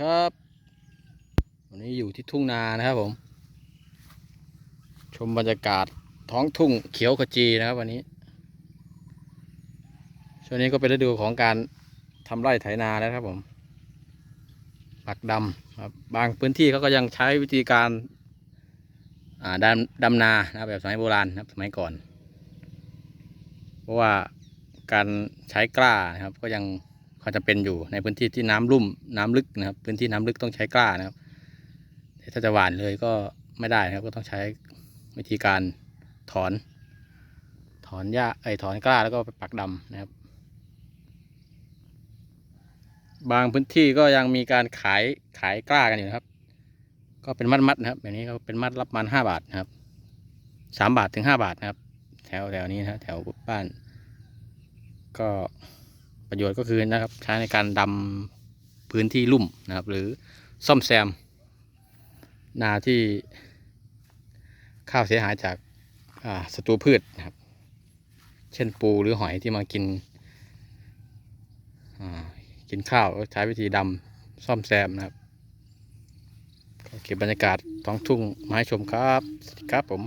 ครับวันนี้อยู่ที่ทุ่งนานะครับผม ชมบรรยากาศท้องทุ่งเขียวขจีนะครับวันนี้ ช่วงนี้ก็เป็นฤดูของการทำไร่ไถนาแล้วครับผมปักดำครับบางพื้นที่เขาก็ยังใช้วิธีการดำดำนานะแบบสมัยโบราณนะครับสมัยก่อน เพราะว่าการใช้กล้านะครับก็ยัง เขาจะเป็นอยู่ในพื้นที่ที่น้ำลุ่มน้ำลึกนะครับ พื้นที่น้ำลึกต้องใช้กล้านะครับถ้าจะหวานเลยก็ไม่ได้นะครับ ก็ต้องใช้วิธีการถอน ถอนหญ้าไอ้ถอนกล้าแล้วก็ไปปักดำนะครับ บางพื้นที่ก็ยังมีการขายขายกล้ากันอยู่นะครับ ก็เป็นมัดมัดนะครับแบบนี้ก็เป็นมัดรับมันห้าบาทนะครับสามบาทถึงห้าบาทนะครับ แถวแถวนี้นะแถวบ้าน ก็ ประโยชน์ก็คือนะครับใช้ในการดำพื้นที่ลุ่มนะครับ หรือซ่อมแซม นาที่ข้าวเสียหายจากศัตรูพืชนะครับ เช่นปูหรือหอยที่มากินกินข้าวใช้วิธีดำซ่อมแซมนะครับเก็บบรรยากาศท้องทุ่งมาให้ชมครับสวัสดีครับผม